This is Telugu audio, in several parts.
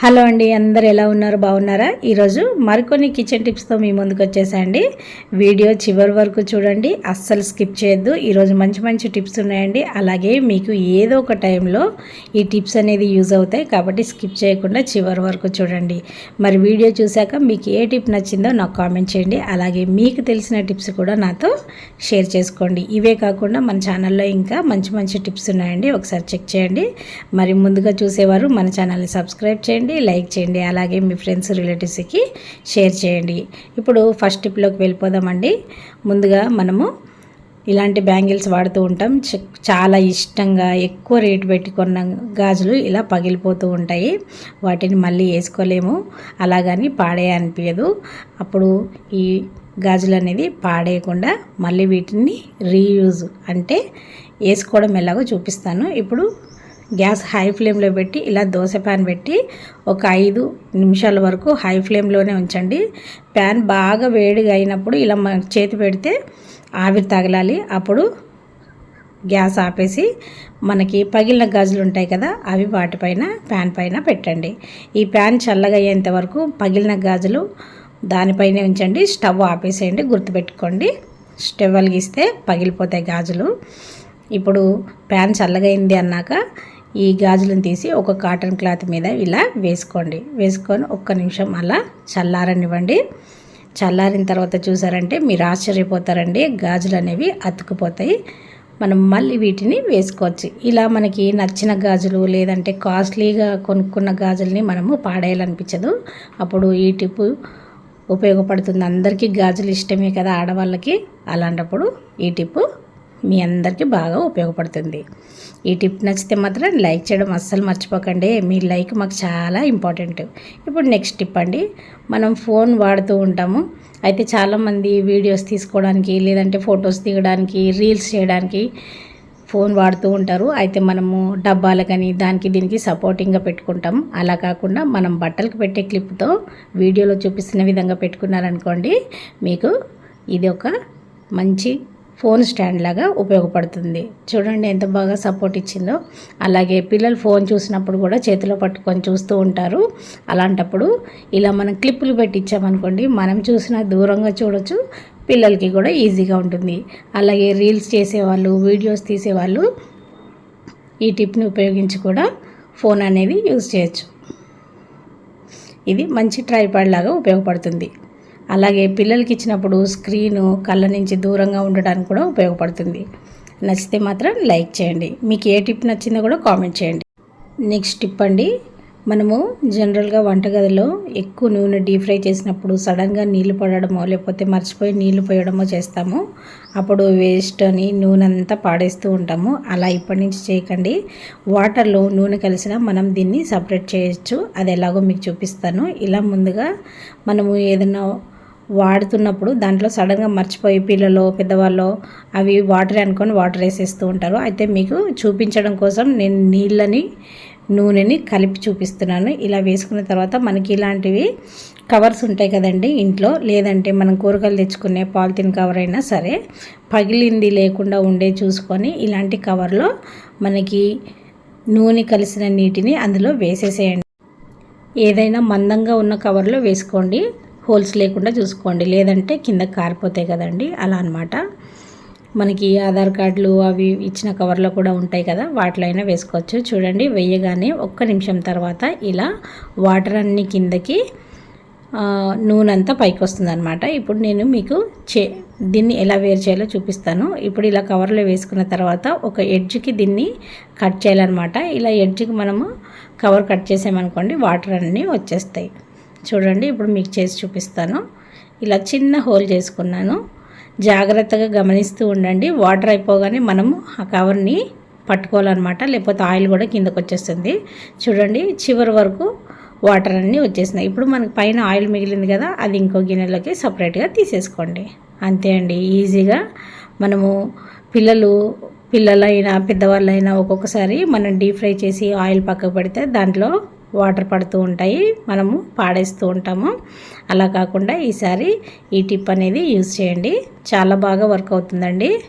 హలో అండి అందరు ఎలా ఉన్నారు? బాగున్నారా? ఈరోజు మరికొన్ని కిచెన్ టిప్స్తో మీ ముందుకు వచ్చేసాయండి వీడియో చివరి వరకు చూడండి అస్సలు స్కిప్ చేయొద్దు. ఈరోజు మంచి మంచి టిప్స్ ఉన్నాయండి. అలాగే మీకు ఏదో ఒక టైంలో ఈ టిప్స్ అనేది యూజ్ అవుతాయి కాబట్టి స్కిప్ చేయకుండా చివరి వరకు చూడండి. మరి వీడియో చూశాక మీకు ఏ టిప్ నచ్చిందో నాకు కామెంట్ చేయండి. అలాగే మీకు తెలిసిన టిప్స్ కూడా నాతో షేర్ చేసుకోండి. ఇవే కాకుండా మన ఛానల్లో ఇంకా మంచి మంచి టిప్స్ ఉన్నాయండి. ఒకసారి చెక్ చేయండి. మరి ముందుగా చూసేవారు మన ఛానల్ని సబ్స్క్రైబ్ చేయండి. లైక్ చేయండి అలాగే మీ ఫ్రెండ్స్ రిలేటివ్స్కి షేర్ చేయండి. ఇప్పుడు ఫస్ట్ టిప్లోకి వెళ్ళిపోదామండి. ముందుగా మనము ఇలాంటి బ్యాంగిల్స్ వాడుతూ ఉంటాం. చాలా ఇష్టంగా ఎక్కువ రేటు పెట్టుకున్న గాజులు ఇలా పగిలిపోతూ ఉంటాయి. వాటిని మళ్ళీ వేసుకోలేము. అలాగని పాడే అనిపించదు అప్పుడు ఈ గాజులు అనేది పాడేయకుండా మళ్ళీ వీటిని రీయూజ్ అంటే వేసుకోవడం ఎలాగో చూపిస్తాను. ఇప్పుడు గ్యాస్ హై ఫ్లేమ్లో పెట్టి ఇలా దోశ ప్యాన్ పెట్టి ఒక ఐదు నిమిషాల వరకు హై ఫ్లేమ్లోనే ఉంచండి. ప్యాన్ బాగా వేడిగా అయినప్పుడు ఇలా మన చేతి పెడితే ఆవిరి తగలాలి. అప్పుడు గ్యాస్ ఆపేసి మనకి పగిలిన గాజులు ఉంటాయి కదా అవి వాటిపైన ప్యాన్ పైన పెట్టండి. ఈ ప్యాన్ చల్లగా అయ్యేంత వరకు పగిలిన గాజులు దానిపైనే ఉంచండి. స్టవ్ ఆపేసేయండి గుర్తుపెట్టుకోండి. స్టవ్ వెలిగిస్తే పగిలిపోతాయి గాజులు. ఇప్పుడు ప్యాన్ చల్లగైంది అన్నాక ఈ గాజులను తీసి ఒక కాటన్ క్లాత్ మీద ఇలా వేసుకోండి. వేసుకొని ఒక్క నిమిషం అలా చల్లారనివ్వండి. చల్లారిన తర్వాత చూసారంటే మీరు ఆశ్చర్యపోతారండి. గాజులు అనేవి అతుకుపోతాయి. మనం మళ్ళీ వీటిని వేసుకోవచ్చు. ఇలా మనకి నచ్చిన గాజులు లేదంటే కాస్ట్లీగా కొనుక్కున్న గాజుల్ని మనము పాడేయాలనిపించదు. అప్పుడు ఈ టిప్పు ఉపయోగపడుతుంది. అందరికీ గాజులు ఇష్టమే కదా ఆడవాళ్ళకి? అలాంటప్పుడు ఈ టిప్పు మీ అందరికీ బాగా ఉపయోగపడుతుంది. ఈ టిప్ నచ్చితే మాత్రం లైక్ చేయడం అస్సలు మర్చిపోకండి. మీ లైక్ మాకు చాలా ఇంపార్టెంట్. ఇప్పుడు నెక్స్ట్ టిప్ అండి. మనం ఫోన్ వాడుతూ ఉంటాము. అయితే చాలామంది వీడియోస్ తీసుకోవడానికి లేదంటే ఫొటోస్ దిగడానికి రీల్స్ చేయడానికి ఫోన్ వాడుతూ ఉంటారు. అయితే మనము డబ్బాలకని దానికి దీనికి సపోర్టింగ్గా పెట్టుకుంటాం. అలా కాకుండా మనం బట్టలకు పెట్టే క్లిప్తో వీడియోలో చూపిస్తున్న విధంగా పెట్టుకున్నారనుకోండి మీకు ఇది ఒక మంచి ఫోన్ స్టాండ్ లాగా ఉపయోగపడుతుంది. చూడండి ఎంత బాగా సపోర్ట్ ఇచ్చిందో. అలాగే పిల్లలు ఫోన్ చూసినప్పుడు కూడా చేతిలో పట్టుకొని చూస్తూ ఉంటారు. అలాంటప్పుడు ఇలా మనం క్లిప్పులు పెట్టి ఇచ్చామనుకోండి మనం చూసిన దూరంగా చూడొచ్చు పిల్లలకి కూడా ఈజీగా ఉంటుంది. అలాగే రీల్స్ చేసేవాళ్ళు వీడియోస్ తీసేవాళ్ళు ఈ టిప్ని ఉపయోగించి కూడా ఫోన్ అనేది యూజ్ చేయొచ్చు. ఇది మంచి ట్రైపాడ్ లాగా ఉపయోగపడుతుంది. అలాగే పిల్లలకి ఇచ్చినప్పుడు స్క్రీను కళ్ళ నుంచి దూరంగా ఉండడానికి కూడా ఉపయోగపడుతుంది. నచ్చితే మాత్రం లైక్ చేయండి. మీకు ఏ టిప్ నచ్చిందో కూడా కామెంట్ చేయండి. నెక్స్ట్ టిప్ అండి మనము జనరల్గా వంటగదిలో ఎక్కువ నూనె డీప్ ఫ్రై చేసినప్పుడు సడన్గా నీళ్ళు పడడమో లేకపోతే మర్చిపోయి నీళ్ళు పోయడమో చేస్తాము. అప్పుడు వేస్ట్ అని నూనె అంతా పాడేస్తూ ఉంటాము. అలా ఇప్పటి నుంచి చేయకండి. వాటర్లో నూనె కలిసిన మనం దీన్ని సపరేట్ చేయొచ్చు. అది ఎలాగో మీకు చూపిస్తాను. ఇలా ముందుగా మనము ఏదైనా వాడుతున్నప్పుడు దాంట్లో సడన్గా మర్చిపోయి పిల్లలు పెద్దవాళ్ళు అవి వాటర్ అనుకొని వాటర్ వేసేస్తూ ఉంటారు. అయితే మీకు చూపించడం కోసం నేను నీళ్ళని నూనెని కలిపి చూపిస్తున్నాను. ఇలా వేసుకున్న తర్వాత మనకి ఇలాంటివి కవర్స్ ఉంటాయి కదండి ఇంట్లో. లేదంటే మనం కూరగాయలు తెచ్చుకునే పాలిథిన్ కవర్ అయినా సరే పగిలింది లేకుండా ఉండే చూసుకొని ఇలాంటి కవర్లో మనకి నూనె కలిసిన నీటిని అందులో వేసేసేయండి. ఏదైనా మందంగా ఉన్న కవర్లో వేసుకోండి. హోల్స్ లేకుండా చూసుకోండి. లేదంటే కింద కారిపోతాయి కదండి. అలా అనమాట మనకి ఆధార్ కార్డులు అవి ఇచ్చిన కవర్లో కూడా ఉంటాయి కదా. వాటిలో అయినా వేసుకోవచ్చు. చూడండి వేయగానే ఒక్క నిమిషం తర్వాత ఇలా వాటర్ అన్ని కిందకి నూనె అంతా పైకి వస్తుందన్నమాట. ఇప్పుడు నేను మీకు చే దీన్ని ఎలా వేరు చేయాలో చూపిస్తాను. ఇప్పుడు ఇలా కవర్లో వేసుకున్న తర్వాత ఒక ఎడ్జ్కి దీన్ని కట్ చేయాలన్నమాట. ఇలా ఎడ్జ్కి మనము కవర్ కట్ చేసామనుకోండి వాటర్ అన్నీ వచ్చేస్తాయి. చూడండి ఇప్పుడు మీకు చేసి చూపిస్తాను. ఇలా చిన్న హోల్ చేసుకున్నాను. జాగ్రత్తగా గమనిస్తూ ఉండండి. వాటర్ అయిపోగానే మనము ఆ కవర్ని పట్టుకోవాలన్నమాట. లేకపోతే ఆయిల్ కూడా కిందకు వచ్చేస్తుంది. చూడండి చివరి వరకు వాటర్ అన్నీ వచ్చేసినాయి. ఇప్పుడు మనకి పైన ఆయిల్ మిగిలింది కదా అది ఇంకో గిన్నెలోకి సపరేట్గా తీసేసుకోండి. అంతే అండి ఈజీగా మనము పిల్లలు పిల్లలైనా పెద్దవాళ్ళైనా ఒక్కొక్కసారి మనం డీప్ ఫ్రై చేసి ఆయిల్ పక్కకు పెడితే దాంట్లో వాటర్ పడుతూ ఉంటాయి. మనము పాడేస్తూ ఉంటాము. అలా కాకుండా ఈసారి ఈ టిప్ అనేది యూజ్ చేయండి. చాలా బాగా వర్క్ అవుతుందండి.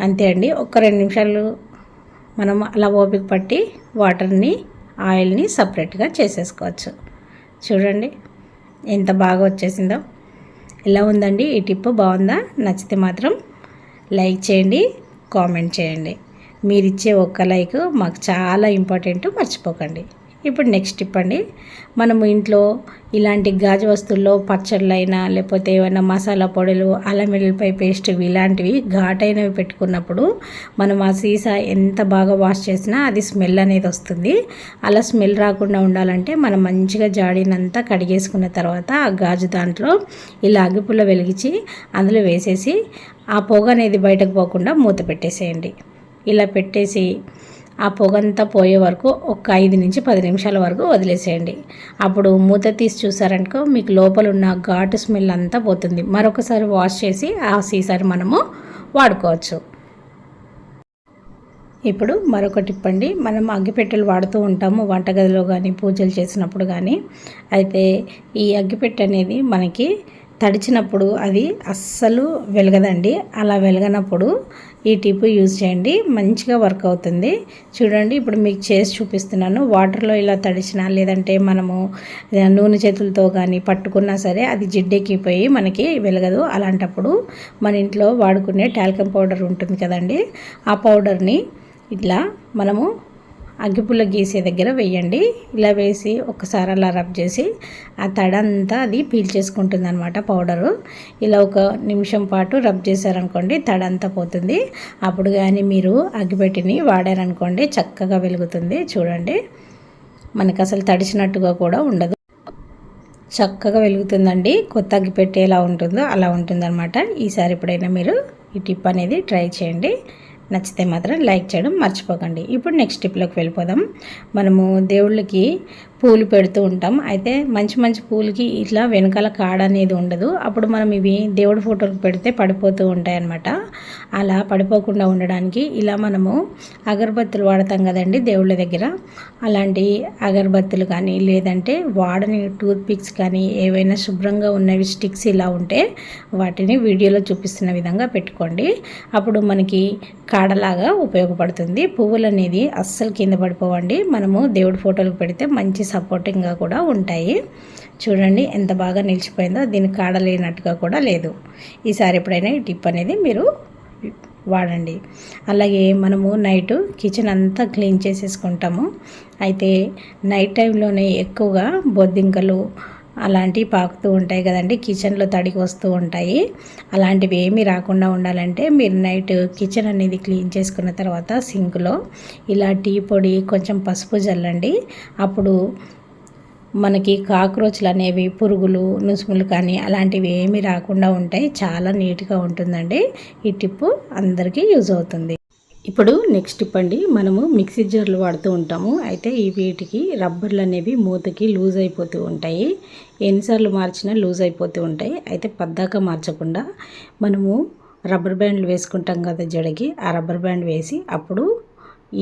అంతే అండి. ఒక రెండు నిమిషాలు మనం అలా ఓపిక పట్టి వాటర్ని ఆయిల్ని సపరేట్గా చేసేసుకోవచ్చు. చూడండి. ఎంత బాగా వచ్చేసిందో. ఎలా ఉందండి? ఈ టిప్ బాగుందా? నచ్చితే మాత్రం లైక్ చేయండి కామెంట్ చేయండి. మీరు ఇచ్చే ఒక్క లైక్ మాకు చాలా ఇంపార్టెంట్ మర్చిపోకండి. ఇప్పుడు నెక్స్ట్ టిప్ అండి మనము ఇంట్లో ఇలాంటి గాజు వస్తువుల్లో పచ్చళ్ళైనా లేకపోతే ఏమైనా మసాలా పొడులు అల్లం వెల్లుల్లిపాయ పేస్ట్ ఇలాంటివి ఘాటైనవి పెట్టుకున్నప్పుడు మనం ఆ సీసా ఎంత బాగా వాష్ చేసినా అది స్మెల్ అనేది వస్తుంది. అలా స్మెల్ రాకుండా ఉండాలంటే మనం మంచిగా జాడినంతా కడిగేసుకున్న తర్వాత ఆ గాజు దాంట్లో ఇలా అగ్గిపుల్ల వెలిగించి అందులో వేసేసి ఆ పొగ అనేది బయటకు పోకుండా మూత పెట్టేసేయండి. ఇలా పెట్టేసి ఆ పొగంతా పోయే వరకు ఒక ఐదు నుంచి పది నిమిషాల వరకు వదిలేసేయండి. అప్పుడు మూత తీసి చూసారనుకో మీకు లోపల ఉన్న ఘాటు స్మెల్ అంతా పోతుంది. మరొకసారి వాష్ చేసి ఆ సీసారి మనము వాడుకోవచ్చు. ఇప్పుడు మరొక టిప్ అండి మనం అగ్గిపెట్టెలు వాడుతూ ఉంటాము. వంటగదిలో కానీ పూజలు చేసినప్పుడు కానీ అయితే ఈ అగ్గిపెట్టె అనేది మనకి తడిచినప్పుడు అది అస్సలు వెలగదండి. అలా వెలగనప్పుడు ఈ టిప్ యూజ్ చేయండి. మంచిగా వర్క్ అవుతుంది. చూడండి ఇప్పుడు మీకు చేసి చూపిస్తున్నాను. వాటర్లో ఇలా తడిచినా లేదంటే మనము నూనె చేతులతో కానీ పట్టుకున్నా సరే అది జిడ్డెక్కిపోయి మనకి వెలగదు. అలాంటప్పుడు మన ఇంట్లో వాడుకునే టాల్కమ్ పౌడర్ ఉంటుంది కదండి. ఆ పౌడర్ని ఇట్లా మనము అగ్గిపుల్ల గీసే దగ్గర వేయండి. ఇలా వేసి ఒకసారి అలా రబ్ చేసి ఆ తడంతా అది పీల్చేసుకుంటుంది అనమాట పౌడరు. ఇలా ఒక నిమిషం పాటు రబ్ చేశారనుకోండి తడంతా పోతుంది. అప్పుడు కానీ మీరు అగ్గిపెట్టిని వాడారనుకోండి చక్కగా వెలుగుతుంది. చూడండి. మనకు అసలు తడిచినట్టుగా కూడా ఉండదు. చక్కగా వెలుగుతుందండి. కొత్త అగ్గిపెట్టి ఎలా ఉంటుందో అలా ఉంటుందన్నమాట. ఈసారి ఎప్పుడైనా మీరు ఈ టిప్ అనేది ట్రై చేయండి. నచ్చితే మాత్రం లైక్ చేయడం మర్చిపోకండి. ఇప్పుడు నెక్స్ట్ టిప్లోకి వెళ్ళిపోదాం. మనము దేవుళ్ళకి పూలు పెడుతూ ఉంటాం. అయితే మంచి మంచి పూలకి ఇట్లా వెనకాల కాడ అనేది ఉండదు. అప్పుడు మనం ఇవి దేవుడి ఫోటోలకు పెడితే పడిపోతూ ఉంటాయి అన్నమాట అలా పడిపోకుండా ఉండడానికి ఇలా మనము అగరబత్తులు వాడతాం కదండి దేవుళ్ళ దగ్గర. అలాంటి అగరబత్తులు కానీ లేదంటే వాడని టూత్ పిక్స్ కానీ ఏవైనా శుభ్రంగా ఉన్నవి స్టిక్స్ ఇలా ఉంటే వాటిని వీడియోలో చూపిస్తున్న విధంగా పెట్టుకోండి. అప్పుడు మనకి కాడలాగా ఉపయోగపడుతుంది. పువ్వులు అనేది అస్సలు కింద పడిపోవండి. మనము దేవుడి ఫోటోలకు పెడితే మంచి సపోర్టింగ్గా కూడా ఉంటాయి. చూడండి ఎంత బాగా నిలిచిపోయిందో దీనికి కాడలేనట్టుగా కూడా లేదు. ఈసారి ఎప్పుడైనా ఈ టిప్ అనేది మీరు వాడండి. అలాగే మనము నైట్ కిచెన్ అంతా క్లీన్ చేసేసుకుంటాము. అయితే నైట్ టైంలోనే ఎక్కువగా బొద్దింకలు అలాంటివి పాకుతూ ఉంటాయి కదండి. కిచెన్లో తడికి వస్తూ ఉంటాయి. అలాంటివి ఏమీ రాకుండా ఉండాలంటే మీరు నైట్ కిచెన్ అనేది క్లీన్ చేసుకున్న తర్వాత సింక్లో ఇలా టీ పొడి కొంచెం పసుపు జల్లండి. అప్పుడు మనకి కాక్రోచ్లు అనేవి పురుగులు నుసుములు కానీ అలాంటివి ఏమీ రాకుండా ఉంటాయి. చాలా నీట్గా ఉంటుందండి. ఈ టిప్పు అందరికీ యూజ్ అవుతుంది. ఇప్పుడు నెక్స్ట్ ఇప్పండి. మనము మిక్సీ జార్లు వాడుతూ ఉంటాము. అయితే ఈ వీటికి రబ్బర్లు అనేవి మూతకి లూజ్ అయిపోతూ ఉంటాయి. ఎన్నిసార్లు మార్చినా లూజ్ అయిపోతూ ఉంటాయి. అయితే పద్దాక మార్చకుండా మనము రబ్బర్ బ్యాండ్లు వేసుకుంటాం కదా జడకి ఆ రబ్బర్ బ్యాండ్ వేసి అప్పుడు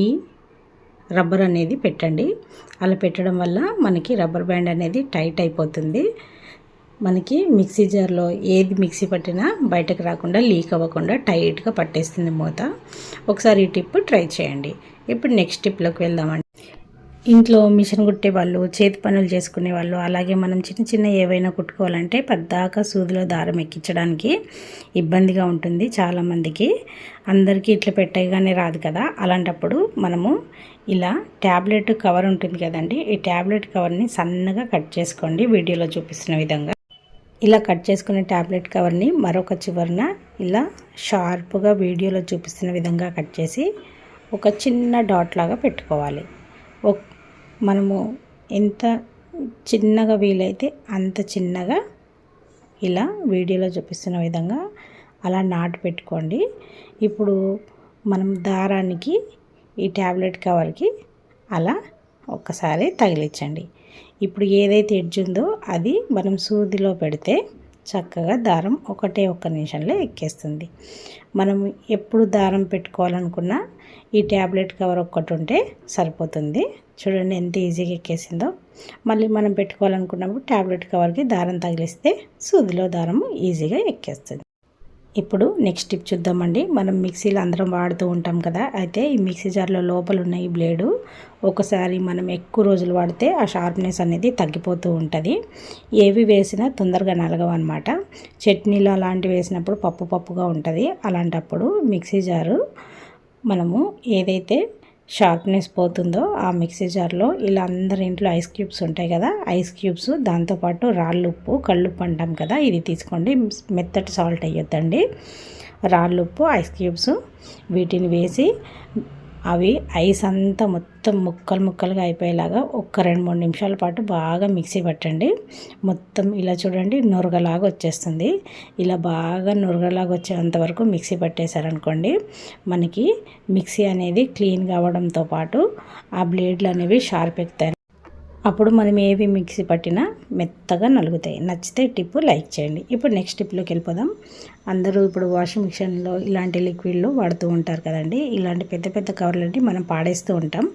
ఈ రబ్బర్ అనేది పెట్టండి. అలా పెట్టడం వల్ల మనకి రబ్బర్ బ్యాండ్ అనేది టైట్ అయిపోతుంది. మనకి మిక్సీ జార్లో ఏది మిక్సీ పట్టినా బయటకు రాకుండా లీక్ అవ్వకుండా టైట్గా పట్టేస్తుంది మూత. ఒకసారి ఈ టిప్ ట్రై చేయండి. ఇప్పుడు నెక్స్ట్ టిప్లోకి వెళ్దామండి. ఇంట్లో మిషన్ కుట్టే వాళ్ళు చేతి పనులు చేసుకునే వాళ్ళు అలాగే మనం చిన్న చిన్న ఏవైనా కుట్టుకోవాలంటే పద్దాక సూదిలో దారం ఎక్కించడానికి ఇబ్బందిగా ఉంటుంది చాలామందికి అందరికీ ఇట్లా పెట్టగానే రాదు కదా. అలాంటప్పుడు మనము ఇలా ట్యాబ్లెట్ కవర్ ఉంటుంది కదండి. ఈ ట్యాబ్లెట్ కవర్ని సన్నగా కట్ చేసుకోండి. వీడియోలో చూపిస్తున్న విధంగా. ఇలా కట్ చేసుకునే ట్యాబ్లెట్ కవర్ని మరొక చివరన ఇలా షార్ప్గా వీడియోలో చూపిస్తున్న విధంగా కట్ చేసి ఒక చిన్న డాట్ లాగా పెట్టుకోవాలి. మనము ఎంత చిన్నగా వీలైతే అంత చిన్నగా ఇలా వీడియోలో చూపిస్తున్న విధంగా అలా నాటు పెట్టుకోండి. ఇప్పుడు మనం దారానికి ఈ ట్యాబ్లెట్ కవర్కి అలా ఒక్కసారి తగిలించండి. ఇప్పుడు ఏదైతే ఎడ్జ్ ఉందో అది మనం సూదిలో పెడితే చక్కగా దారం ఒకటే ఒక్క నిమిషంలో ఎక్కేస్తుంది. మనం ఎప్పుడు దారం పెట్టుకోవాలనుకున్నా ఈ ట్యాబ్లెట్ కవర్ ఒక్కటి ఉంటే సరిపోతుంది. చూడండి ఎంత ఈజీగా ఎక్కేసిందో. మళ్ళీ మనం పెట్టుకోవాలనుకున్నప్పుడు ట్యాబ్లెట్ కవర్కి దారం తగిలిస్తే సూదిలో దారం ఈజీగా ఎక్కేస్తుంది. ఇప్పుడు నెక్స్ట్ టిప్ చూద్దామండి. మనం మిక్సీలు అందరం వాడుతూ ఉంటాం కదా అయితే ఈ మిక్సీ జార్లో లోపల ఉన్న ఈ బ్లేడు ఒకసారి మనం ఎక్కువ రోజులు వాడితే ఆ షార్ప్నెస్ అనేది తగ్గిపోతూ ఉంటుంది. ఏవి వేసినా తొందరగా నలగవన్నమాట. చట్నీలు అలాంటివి వేసినప్పుడు పప్పు పప్పుగా ఉంటుంది. అలాంటప్పుడు మిక్సీ జారు మనము ఏదైతే షార్ప్నెస్ పోతుందో ఆ మిక్సీ జార్లో ఇలా అందరి ఇంట్లో ఐస్ క్యూబ్స్ ఉంటాయి కదా ఐస్ క్యూబ్స్ దాంతోపాటు రాళ్ళు ఉప్పు కళ్ళుప్పు అంటాం కదా ఇది తీసుకోండి. మెత్తటి సాల్ట్ వేయొద్దండి. రాళ్ళుప్పు ఐస్ క్యూబ్స్ వీటిని వేసి అవి ఐస్ అంతా మొత్తం ముక్కలు ముక్కలుగా అయిపోయేలాగా ఒక్క రెండు మూడు నిమిషాల పాటు బాగా మిక్సీ పట్టండి. మొత్తం ఇలా చూడండి నురగలాగా వచ్చేస్తుంది. ఇలా బాగా నురగలాగా వచ్చేంత వరకు మిక్సీ పట్టేశారనుకోండి మనకి మిక్సీ అనేది క్లీన్గా అవ్వడంతో పాటు ఆ బ్లేడ్లు అనేవి షార్ప్ ఎక్కుతాయి. అప్పుడు మనం ఏవి మిక్సీ పట్టినా మెత్తగా నలుగుతాయి. నచ్చితే టిప్పు లైక్ చేయండి. ఇప్పుడు నెక్స్ట్ టిప్లోకి వెళ్ళిపోదాం. అందరూ ఇప్పుడు వాషింగ్ మిషన్లో ఇలాంటి లిక్విడ్లు వాడుతూ ఉంటారు కదండి. ఇలాంటి పెద్ద పెద్ద కవర్లు మనం పాడేస్తూ ఉంటాం.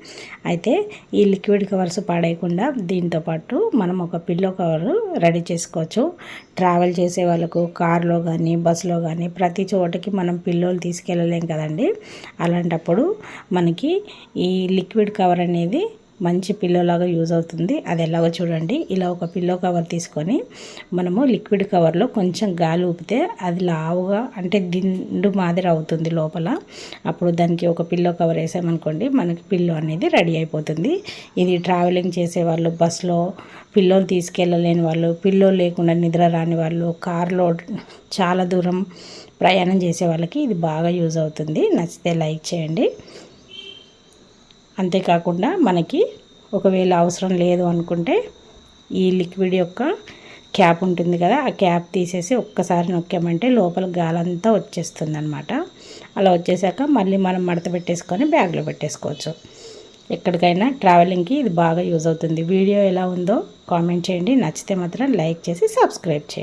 అయితే ఈ లిక్విడ్ కవర్స్ పాడేయకుండా దీంతో పాటు మనం ఒక పిల్లో కవర్ రెడీ చేసుకోవచ్చు. ట్రావెల్ చేసే వాళ్ళకు కారులో కానీ బస్సులో కానీ ప్రతి చోటకి మనం పిల్లోలు తీసుకెళ్ళలేం కదండి. అలాంటప్పుడు మనకి ఈ లిక్విడ్ కవర్ అనేది మంచి పిల్లోలాగా యూజ్ అవుతుంది. అది ఎలాగో చూడండి. ఇలా ఒక పిల్లో కవర్ తీసుకొని మనము లిక్విడ్ కవర్లో కొంచెం గాలి ఊపితే అది లావుగా అంటే దిండు మాదిరి అవుతుంది లోపల. అప్పుడు దానికి ఒక పిల్లో కవర్ వేసామనుకోండి మనకి పిల్లో అనేది రెడీ అయిపోతుంది. ఇది ట్రావెలింగ్ చేసే వాళ్ళు బస్సులో పిల్లోలు తీసుకెళ్ళలేని వాళ్ళు పిల్లో లేకుండా నిద్ర రాని వాళ్ళు కార్లో చాలా దూరం ప్రయాణం చేసే వాళ్ళకి ఇది బాగా యూజ్ అవుతుంది. నచ్చితే లైక్ చేయండి. అంతేకాకుండా మనకి ఒకవేళ అవసరం లేదు అనుకుంటే ఈ లిక్విడ్ యొక్క క్యాప్ ఉంటుంది కదా ఆ క్యాప్ తీసేసి ఒక్కసారి నొక్కామంటే లోపల గాలంతా వచ్చేస్తుంది అనమాట అలా వచ్చేసాక మళ్ళీ మనం మడత పెట్టేసుకొని బ్యాగ్లో పెట్టేసుకోవచ్చు. ఎక్కడికైనా ట్రావెలింగ్కి ఇది బాగా యూజ్ అవుతుంది. వీడియో ఎలా ఉందో కామెంట్ చేయండి. నచ్చితే మాత్రం లైక్ చేసి సబ్స్క్రైబ్ చేయండి.